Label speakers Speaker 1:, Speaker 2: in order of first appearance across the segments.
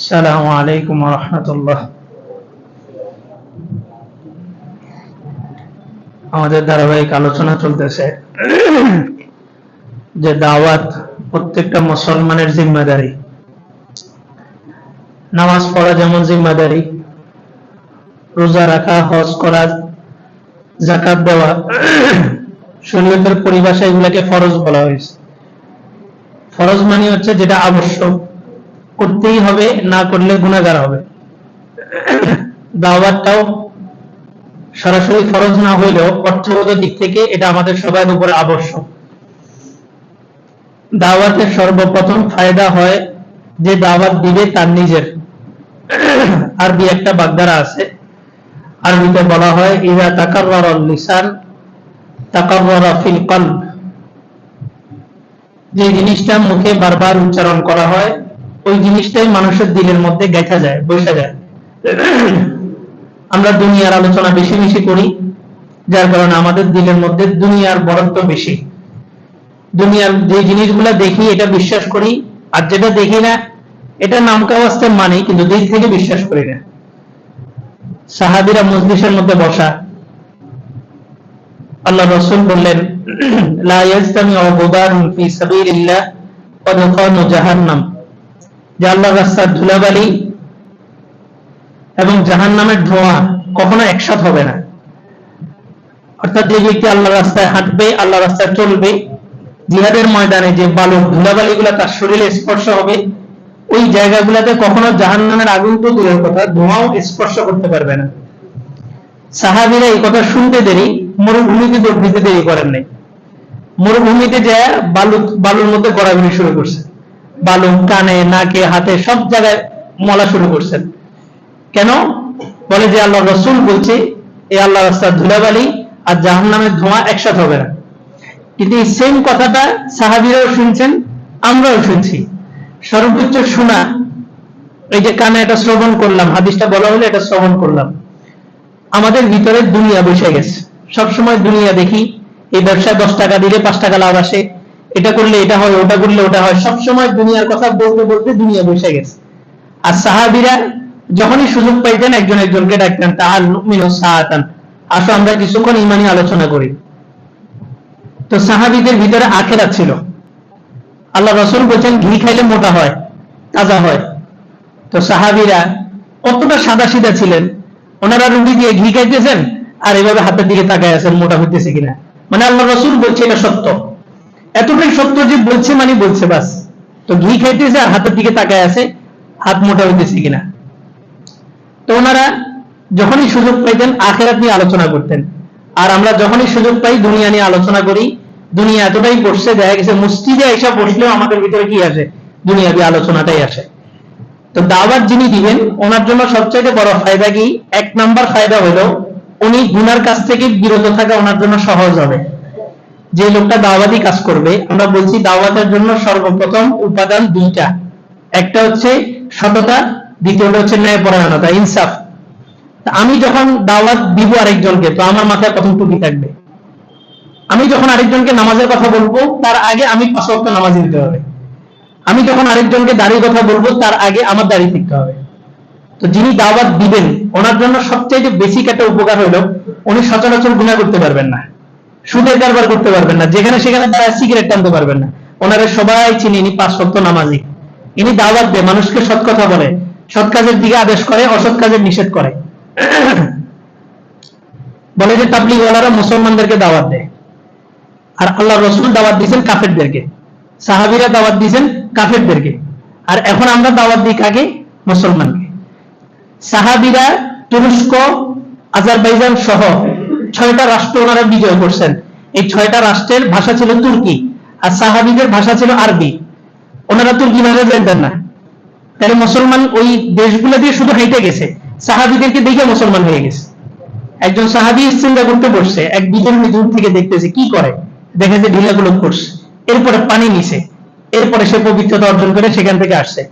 Speaker 1: السلام عليكم ورحمة الله আমাদের ধারাবাহিক আলোচনা চলতেছে যে দাওয়াত প্রত্যেকটা মুসলমানের জিম্মাদারি নামাজ পড়া যেমন জিম্মাদারি রোজা রাখা হজ করা জাকাত দেওয়া শরীয়তের পরিভাষায় এগুলাকে ফরজ বলা হয়েছে ফরজ মানে হচ্ছে যেটা আবশ্যক করতেই হবে, না করলে গুণাগার হবে। দাওয়াতটাও সরাসরি ফরজ না হইলেও অর্থগত দিক থেকে এটা আমাদের সবার উপরে আবশ্যক। দাওয়াতের সর্বপ্রথম ফায়দা হয় যে দাওয়াত দিবে তার নিজের। আরবি একটা বাগধারা আছে, আরবিতে বলা হয় ইজা তাকাররার লিসান, তাকাররারা ফিল যে জিনিসটা মুখে বারবার উচ্চারণ করা হয় ওই জিনিসটাই মানুষের দিলের মধ্যে গেঁথা যায় বসে যায়। আমরা দুনিয়ার আলোচনা বেশি বেশি করি, যার কারণে আমাদের দিলের মধ্যে দুনিয়ার বরত্ব বেশি। দুনিয়ার যে জিনিসগুলা দেখি, এটা বিশ্বাস করি, আর যেটা দেখি না, এটা নামকা অবস্থায় মানি, কিন্তু দিল থেকে বিশ্বাস করি না। সাহাবিরা মজলিসের মধ্যে বসা। আল্লাহ রসুল বললেন, লা ইয়াজতামিউ গুবারুন ফি সাবিলিল্লাহ, ওয়া জাহান্নাম। যে আল্লাহর রাস্তার ধুলাবালি এবং জাহান্নামের ধোঁয়া কখনো একসাথ হবে না। অর্থাৎ যে ব্যক্তি আল্লাহ রাস্তায় হাঁটবে আল্লাহ রাস্তায় চলবে, জিহাদের ময়দানে যে বালু ধুলাবালি গুলা তার শরীরে স্পর্শ হবে, ওই জায়গাগুলোতে কখনো জাহান্নামের আগুন তো দূরের কথা, ধোঁয়াও স্পর্শ করতে পারবে না। সাহাবিরা এই কথা শুনতে দেরি, মরুভূমিতে দৌড় দিতে দেরি করেন নাই। মরুভূমিতে যায়, বালু বালুর মধ্যে গড়াগড়ি শুরু করছে। বালু কানে, নাকে, হাতে সব জায়গায় মলা শুরু করছেন। কেন? বলে যে আল্লাহ রসুল বলছে এই আল্লাহ রাস্তার ধুলাবালি আর জাহান নামের ধোঁয়া একসাথে হবে না। কিন্তু এই সেম কথাটা সাহাবিরাও শুনছেন, আমরাও শুনছি। সর্বোচ্চ শোনা, এই যে কানে এটা শ্রবণ করলাম, হাদিসটা বলা হলে এটা শ্রবণ করলাম। আমাদের ভিতরে দুনিয়া বসে গেছে। সবসময় দুনিয়া দেখি, এই ব্যবসায় দশ টাকা দিলে পাঁচ টাকা লাভ আসে এটা করলে এটা হয়, ওটা করলে ওটা হয়। সবসময় দুনিয়ার কথা বলতে বলতে দুনিয়া বসে গেছে। আর সাহাবিরা যখনই সুযোগ পাইতেন, একজন একজনকে ডাকতেন, তাহার মিনো সাহাতান আসো, আমরা কিছুক্ষণ ইমানি আলোচনা করি। তো সাহাবিদের ভিতরে আখেরা ছিল। আল্লাহ রসুল বলছেন, ঘি খাইলে মোটা হয়, তাজা হয়। তো সাহাবিরা কতটা সাদা সিধা ছিলেন। ওনারা রুগী দিয়ে ঘি খাইতেছেন, আর এভাবে হাতের দিকে তাকায় আছেন, মোটা হইতেছে কিনা। মানে আল্লাহ রসুল বলছে, এটা সত্য। এতটাই সত্য যে বলছে মানে বলছে বাস। তো ঘি খাইতেছে আর হাতের দিকে তাকায় আছে, হাত মোটা হইতেছে কিনা। তো ওনারা যখনই সুযোগ পাইতেন, আখেরাত নিয়ে আলোচনা করতেন। আর আমরা যখনই সুযোগ পাই, দুনিয়া নিয়ে আলোচনা করি। দুনিয়া এতটাই পড়ছে দেখা গেছে মসজিদে এসে বসলেও আমাদের ভিতরে কি আসে? দুনিয়াবি আলোচনাটাই আসে। তো দাওয়াত যিনি দিবেন, ওনার জন্য সবচাইতে বড় ফায়দা কি? এক নাম্বার ফায়দা হলো, উনি গুনার কাছ থেকে বিরত থাকা ওনার জন্য সহজ হবে। যে লোকটা দাওয়াতি কাজ করবে, আমরা বলছি দাওয়াতের জন্য সর্বপ্রথম উপাদান দুইটা। একটা হচ্ছে সততা, দ্বিতীয়টা হচ্ছে ন্যায়পরায়ণতা, ইনসাফ। আমি যখন দাওয়াত দিব আরেকজনকে, তো আমার মাথায় প্রথম টুপি থাকবে। আমি যখন আরেকজনকে নামাজের কথা বলব, তার আগে আমি পাঁচ নামাজ দিতে হবে। আমি যখন আরেকজনকে দাড়ির কথা বলব, তার আগে আমার দাড়ি শিখতে হবে। তো যিনি দাওয়াত দিবেন, ওনার জন্য সবচেয়ে বেসিক একটা উপকার হলো, উনি সচরাচর গুণা করতে পারবেন না। সুদের কারবার করতে পারবেন না, যেখানে সেখানে তারা সিগারেট টানতে পারবেন না। ওনারা সবাই চিনি, ইনি পাঁচ সত্য নামাজি। ইনি দাওয়াত দেয়, মানুষকে সৎ কথা বলে। সৎ কাজের দিকে আদেশ করে, অসৎ কাজের নিষেধ করে। বলে যে তাবলিগওয়ালারা মুসলমানদেরকে দাওয়াত দেয়। আর আল্লাহ রসুল দাওয়াত দিয়েছেন কাফেরদেরকে। সাহাবিরা দাওয়াত দিয়েছেন কাফেরদেরকে। আর এখন আমরা দাওয়াত দিই কাকে? মুসলমানকে। সাহাবিরা তুরস্ক, আজারবাইজান সহ ছয়টা রাষ্ট্র ওনারা বিজয় করছেন। এই ছয়টা রাষ্ট্রের ভাষা ছিল তুর্কি, আর সাহাবিদের ভাষা ছিল আরবি। ওনারা তুর্কি ভাষা জানতেন না। তাহলে মুসলমান ওই দেশগুলো দিয়ে শুধু হেঁটে গেছে। সাহাবিদেরকে দেখে মুসলমান হয়ে গেছে। একজন সাহাবি চিন্তা করতে বসছে, এক বিধর্মী দূর থেকে দেখতেছে, কি করে? দেখে যে ঢিলাগুলো করছে। এরপরে পানি নিছে। এরপরে সে পবিত্রতা অর্জন করে সেখান থেকে আসছে।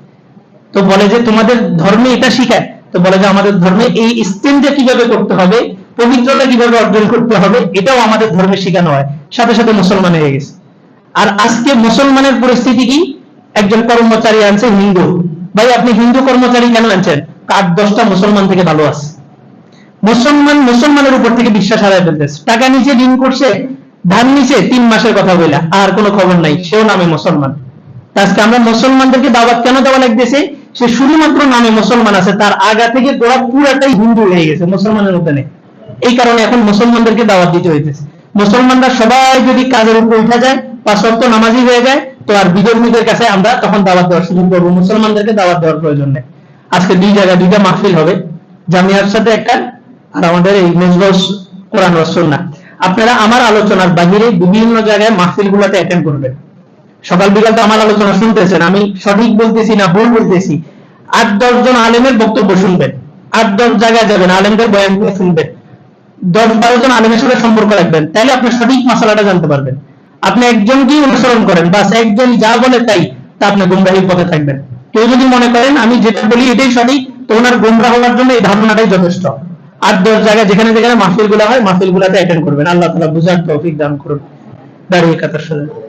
Speaker 1: তো বলে যে, তোমাদের ধর্মে এটা শিখায়। তো বলে যে, আমাদের ধর্মে এই স্টেনটা কীভাবে করতে হবে? পবিত্রতা কীভাবে অর্জন করতে হবে, এটাও আমাদের ধর্মে শেখানো হয়। সাথে সাথে মুসলমান হয়ে গেছে। আর আজকে মুসলমানের পরিস্থিতি কি? একজন কর্মচারী আনছে হিন্দু। ভাই, আপনি হিন্দু কর্মচারী কেন আনছেন? আট দশটা মুসলমান থেকে ভালো আছে? মুসলমান মুসলমানের উপর থেকে বিশ্বাস হারাই ফেলতেছে। টাকা নিচে, ঋণ করছে, ধান নিচে, তিন মাসের কথা বইলা। আর কোনো খবর নাই, সেও নামে মুসলমান। আজকে আমরা মুসলমানদেরকে দাওয়াত কেন দেওয়া লাগতেছে? সে শুধুমাত্র নামে মুসলমান আছে, তার আগা থেকে গোড়া পুরাটাই হিন্দু হয়ে গেছে, মুসলমানের মধ্যে নেই। এই কারণে এখন মুসলমানদেরকে দাওয়াত দিতে হইতেছে। মুসলমানরা সবাই যদি কাজের উপর উঠা যায়, পাঁচ ওয়াক্ত নামাজি হয়ে যায়, তো আর বিধর্মীদের কাছে আমরা তখন দাওয়াত দেওয়ার সুযোগ করব। মুসলমানদেরকে দাওয়াত দেওয়ার প্রয়োজন নেই। আজকে দুই জায়গায়, দুইটা মাহফিল হবে। জামিয়ার সাথে একটা আর আমাদের এই মেজবাউস কোরআন না আপনারা আমার আলোচনার বাহিরে বিভিন্ন জায়গায় মাহফিল গুলাতে অ্যাটেন্ড করবেন। সকাল বিকাল তো আমার আলোচনা শুনতেছেন, আমি সঠিক বলতেছি না ভুল বলতেছি? আট দশ জন আলেমের বক্তব্য শুনবেন। আট দশ জায়গায় যাবেন, আলেমদের বয়ানগুলো শুনবেন। দশ বারো জন আলেমের সাথে সম্পর্ক রাখবেন। তাহলে আপনি সঠিক মশলাটা জানতে পারবেন। আপনি একজনকেই অনুসরণ করেন? বাস একজন যা বলে তাই, তা আপনি গুমরাহির পথে থাকবেন। কেউ যদি মনে করেন, আমি যেটা বলি এটাই সঠিক, তো ওনার গুমরা হওয়ার জন্য এই ধারণাটাই যথেষ্ট। আর দশ জায়গায়, যেখানে যেখানে মাহফিলগুলা হয় মাহফিল গুলাতে অ্যাটেন্ড করবেন। আল্লাহ তালা বুঝার তৌফিক দান করুন। দাঁড়িয়ে কাতার সাথে